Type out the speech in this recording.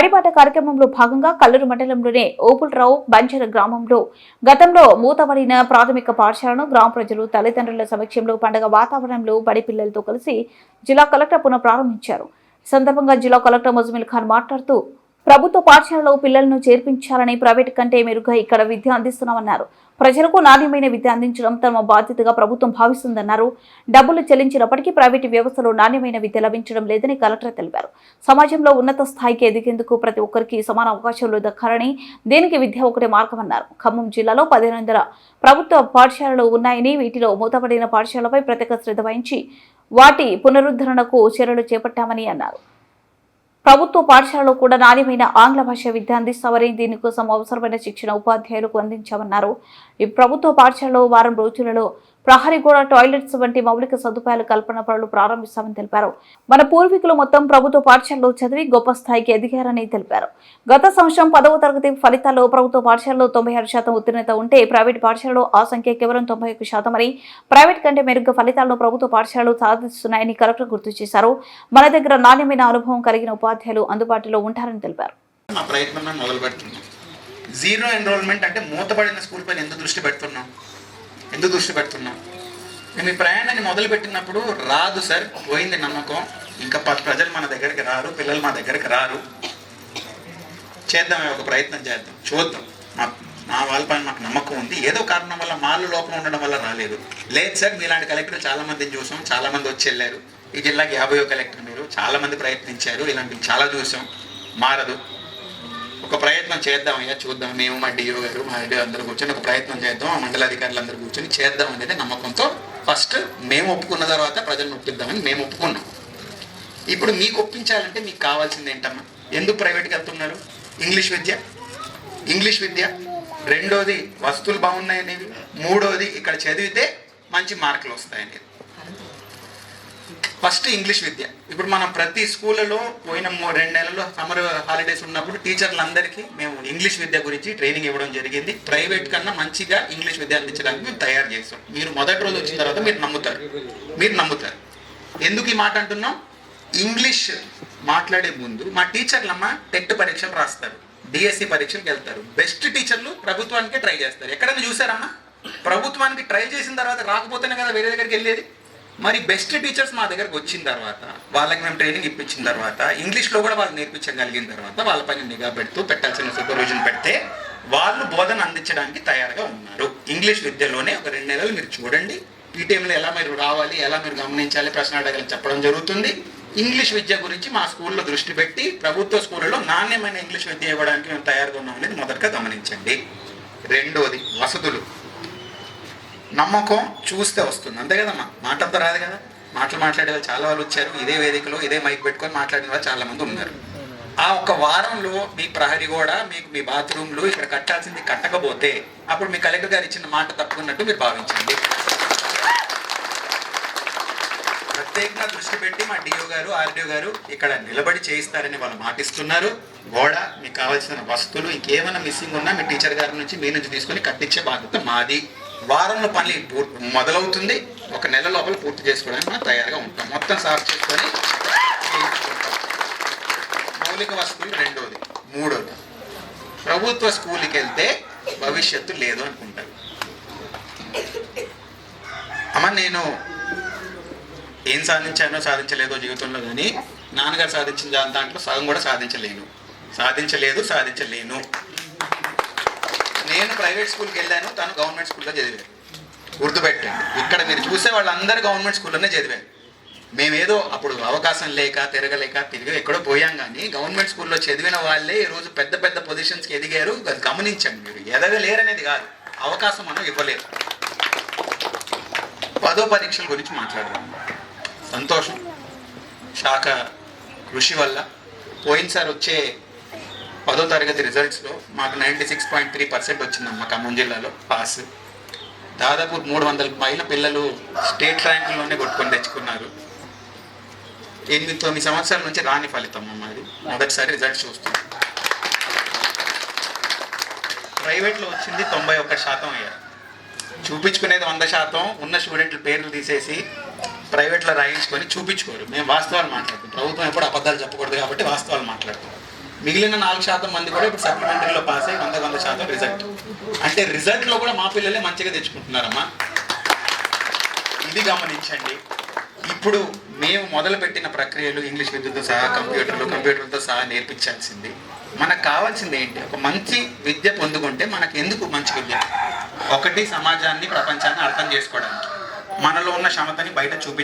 మడిపాట కార్యక్రమంలో భాగంగా కల్లూరు మండలంలోనే ఓపులరావు బంజర గ్రామంలో గతంలో మూతబడిన ప్రాథమిక పాఠశాలను గ్రామ ప్రజలు తల్లిదండ్రుల సమక్షంలో పండగ వాతావరణంలో బడి పిల్లలతో కలిసి జిల్లా కలెక్టర్ పునః ప్రారంభించారు. ఈ సందర్భంగా జిల్లా కలెక్టర్ ముజమిల్ ఖాన్ మాట్లాడుతూ ప్రభుత్వ పాఠశాలలో పిల్లలను చేర్పించాలని ప్రైవేట్ కంటే మెరుగ్గా ఇక్కడ విద్య అందిస్తున్నామన్నారు. ప్రజలకు నాణ్యమైన విద్య అందించడం తమ బాధ్యతగా ప్రభుత్వం భావిస్తుందన్నారు. డబ్బులు చెల్లించినప్పటికీ ప్రైవేటు వ్యవస్థలో నాణ్యమైన విద్య లభించడం లేదని కలెక్టర్ తెలిపారు. సమాజంలో ఉన్నత స్థాయికి ఎదిగేందుకు ప్రతి ఒక్కరికి సమాన అవకాశాలు దక్కాలని దీనికి విద్య ఒకటే మార్గమన్నారు. ఖమ్మం జిల్లాలో పదిహేను వందల ప్రభుత్వ పాఠశాలలు ఉన్నాయని వీటిలో మూతపడిన పాఠశాలపై ప్రత్యేక శ్రద్ధ వహించి వాటి పునరుద్ధరణకు చర్యలు చేపట్టామని అన్నారు. ప్రభుత్వ పాఠశాలలో కూడా నాణ్యమైన ఆంగ్ల భాష విద్య అందిస్తామని దీనికోసం అవసరమైన శిక్షణ ఉపాధ్యాయులకు అందించామన్నారు. ఈ ప్రభుత్వ పాఠశాలలో వారం రోజులలో ప్రహరీ గోడ టాయిలెట్స్ వంటి మౌలిక సదుపాయాలు కల్పన పనులు ప్రారంభిస్తామని తెలిపారు. మన పూర్వీకులు మొత్తం ప్రభుత్వ పాఠశాలలో చదివి గొప్ప స్థాయికి ఎదిగారని తెలిపారు. గత సంవత్సరం పదవ తరగతి ఫలితాల్లో ప్రభుత్వ పాఠశాలలో తొంభై ఆరు శాతం ఉత్తీర్ణత ఉంటే ప్రైవేట్ పాఠశాలలో ఆ సంఖ్య కేవలం తొంభై ఒక్క శాతం అని ప్రైవేట్ కంటే మెరుగ్గా ఫలితాలను ప్రభుత్వ పాఠశాలలు సాధిస్తున్నాయని కలెక్టర్ గుర్తు చేశారు. మన దగ్గర నాణ్యమైన అనుభవం కలిగిన ఉపాధ్యాయులు అందుబాటులో ఉంటారని తెలిపారు. మా ప్రయత్నం మొదలు పెడుతున్నాం జీరో ఎన్రోల్మెంట్ అంటే మూతపడిన స్కూల్ పైన ఎంత దృష్టి పెడుతున్నాం? ఎందుకు దృష్టి పెడుతున్నాం? మేము ఈ ప్రయాణాన్ని మొదలు పెట్టినప్పుడు రాదు సార్ పోయింది నమ్మకం. ఇంకా ప- ప్రజలు మన దగ్గరికి రారు పిల్లలు మా దగ్గరికి రారు. చేద్దాం ఒక ప్రయత్నం చేద్దాం చూద్దాం. మా మా వాళ్ళపైన మాకు నమ్మకం ఉంది. ఏదో కారణం వల్ల మాలు లోపం ఉండడం వల్ల రాలేదు. లేదు సార్ మీలాంటి కలెక్టర్ చాలా మందిని చూసాం చాలా మంది వచ్చి వెళ్ళారు. ఈ జిల్లాకి యాభై కలెక్టర్ మీరు చాలా మంది ప్రయత్నించారు. ఇలాంటివి చాలా చూసాం. మారదు. ఒక ప్రయత్నం చేద్దాం అయ్యా చూద్దాం. మేము మా డిఓ గారు మా డిఓ అందరూ కూర్చొని ఒక ప్రయత్నం చేద్దాం. ఆ మండల అధికారులు అందరూ కూర్చొని చేద్దాం అనేది నమ్మకంతో ఫస్ట్ మేము ఒప్పుకున్న తర్వాత ప్రజలను ఒప్పిద్దామని మేము ఒప్పుకున్నాం. ఇప్పుడు మీకు ఒప్పించాలంటే మీకు కావాల్సింది ఏంటమ్మా? ఎందుకు ప్రైవేట్కి వెళ్తున్నారు? ఇంగ్లీష్ విద్య? ఇంగ్లీష్ విద్య. రెండోది వస్తువులు బాగున్నాయనేవి. మూడోది ఇక్కడ చదివితే మంచి మార్కులు వస్తాయనేది. ఫస్ట్ ఇంగ్లీష్ విద్య. ఇప్పుడు మనం ప్రతి స్కూళ్ళలో పోయిన రెండు నెలల్లో సమ్మర్ హాలిడేస్ ఉన్నప్పుడు టీచర్లందరికీ మేము ఇంగ్లీష్ విద్య గురించి ట్రైనింగ్ ఇవ్వడం జరిగింది. ప్రైవేట్ కన్నా మంచిగా ఇంగ్లీష్ విద్య అందించడానికి మేము తయారు చేస్తాం. మీరు మొదటి రోజు వచ్చిన తర్వాత మీరు నమ్ముతారు. మీరు నమ్ముతారు. ఎందుకు ఈ మాట అంటున్నాం? ఇంగ్లీష్ మాట్లాడే ముందు మా టీచర్లమ్మ టెట్ పరీక్షలు రాస్తారు. డిఎస్సి పరీక్షలకు వెళ్తారు. బెస్ట్ టీచర్లు ప్రభుత్వానికి ట్రై చేస్తారు. ఎక్కడైనా చూసారమ్మా? ప్రభుత్వానికి ట్రై చేసిన తర్వాత రాకపోతేనే కదా వేరే దగ్గరికి వెళ్ళేది? మరి బెస్ట్ టీచర్స్ మా దగ్గరకు వచ్చిన తర్వాత వాళ్ళకి మేము ట్రైనింగ్ ఇప్పించిన తర్వాత ఇంగ్లీష్లో కూడా వాళ్ళు నేర్పించగలిగిన తర్వాత వాళ్ళపైన నిఘా పెడుతూ పెట్టాల్సిన సూపర్విజన్ పెడితే వాళ్ళు బోధన అందించడానికి తయారుగా ఉన్నారు. ఇంగ్లీష్ విద్యలోనే ఒక రెండు నెలలు మీరు చూడండి. పీటీఎంలో ఎలా మీరు రావాలి ఎలా మీరు గమనించాలి ప్రశ్న అడగాలని చెప్పడం జరుగుతుంది. ఇంగ్లీష్ విద్య గురించి మా స్కూల్లో దృష్టి పెట్టి ప్రభుత్వ స్కూళ్ళలో నాణ్యమైన ఇంగ్లీష్ విద్య ఇవ్వడానికి మేము తయారుగా ఉన్నాం అనేది మొదటగా గమనించండి. రెండోది వసతులు. నమ్మకం చూస్తే వస్తుంది. అంతే కదమ్మా మాటలతో రాదు కదా? మాటలు మాట్లాడే వాళ్ళు చాలా వాళ్ళు వచ్చారు. ఇదే వేదికలో ఇదే మైక్ పెట్టుకొని మాట్లాడిన వాళ్ళు చాలా మంది ఉన్నారు. ఆ ఒక వారంలో మీ ప్రహరీ కూడా మీకు మీ బాత్రూమ్లు ఇక్కడ కట్టాల్సింది కట్టకపోతే అప్పుడు మీ కలెక్టర్ గారు ఇచ్చిన మాట తప్పుకున్నట్టు మీరు భావించండి. ప్రత్యేకంగా దృష్టి పెట్టి మా డిఓ గారు ఆర్డిఓ గారు ఇక్కడ నిలబడి చేయిస్తారని వాళ్ళు మాటిస్తున్నారు. గోడ మీకు కావాల్సిన వస్తువులు ఇంకేమైనా మిస్సింగ్ ఉన్నా మీ టీచర్ గారి నుంచి మీ నుంచి తీసుకొని కట్టించే బాధ్యత మాది. వారంలో పని మొదలవుతుంది. ఒక నెల లోపల పూర్తి చేసుకోవడానికి మనం తయారుగా ఉంటాం. మొత్తం సాఫ్ చేసుకొని మౌలిక వసతులు రెండోది. మూడోది. ప్రభుత్వ స్కూల్కి వెళ్తే భవిష్యత్తు లేదు అనుకుంటారు. అమ్మ నేను ఏం సాధించానో సాధించలేదో జీవితంలో కానీ నాన్నగారు సాధించిన దాంట్లో సగం కూడా సాధించలేను. సాధించలేదు సాధించలేను. నేను ప్రైవేట్ స్కూల్కి వెళ్ళాను తను గవర్నమెంట్ స్కూల్లో చదివాను గుర్తుపెట్టండి ఇక్కడ మీరు చూసే వాళ్ళందరూ గవర్నమెంట్ స్కూల్లోనే చదివారు. మేమేదో అప్పుడు అవకాశం లేక తిరగలేక తిరిగి ఎక్కడో పోయాం కానీ గవర్నమెంట్ స్కూల్లో చదివిన వాళ్ళే ఈరోజు పెద్ద పెద్ద పొజిషన్స్కి ఎదిగారు. అది గమనించండి మీరు ఎదగలేరనేది కాదు. అవకాశం మనం ఇవ్వలేరు పదో పరీక్షల గురించి మాట్లాడదాం. సంతోషం. శాఖ కృషి వల్ల పోయినసారి వచ్చే పదో తరగతి రిజల్ట్స్లో మాకు ninety six point three percent వచ్చిందమ్మా ఖమ్మం జిల్లాలో పాస్ దాదాపు మూడు వందల పైన పిల్లలు స్టేట్ ర్యాంకుల్లోనే కొట్టుకొని తెచ్చుకున్నారు. ఎనిమిది తొమ్మిది సంవత్సరాల నుంచి రాని ఫలితం అమ్మ అది మొదటిసారి రిజల్ట్స్ చూస్తున్నాం. ప్రైవేట్లో వచ్చింది తొంభై ఒక్క శాతం అయ్యారు చూపించుకునేది వంద శాతం ఉన్న స్టూడెంట్ల పేర్లు తీసేసి ప్రైవేట్లో రాయించుకొని చూపించుకోరు. మేము వాస్తవాలు మాట్లాడుతాం ప్రభుత్వం ఎప్పుడు అబద్ధాలు చెప్పకూడదు కాబట్టి వాస్తవాలు మాట్లాడుతాం మిగిలిన నాలుగు శాతం మంది కూడా ఇప్పుడు సప్లిమెంటరీలో పాస్ అయ్యి వంద వంద శాతం రిజల్ట్. అంటే రిజల్ట్లో కూడా మా పిల్లలే మంచిగా తెచ్చుకుంటున్నారమ్మా. ఇది గమనించండి. ఇప్పుడు మేము మొదలుపెట్టిన ప్రక్రియలు ఇంగ్లీష్ విద్యతో సహా కంప్యూటర్లు కంప్యూటర్తో సహా నేర్పించాల్సింది. మనకు కావాల్సింది ఏంటి? ఒక మంచి విద్య పొందుకుంటే మనకు ఎందుకు మంచి విద్య? ఒకటి సమాజాన్ని ప్రపంచాన్ని అర్థం చేసుకోవడానికి. మనలో ఉన్న క్షమతని బయట చూపి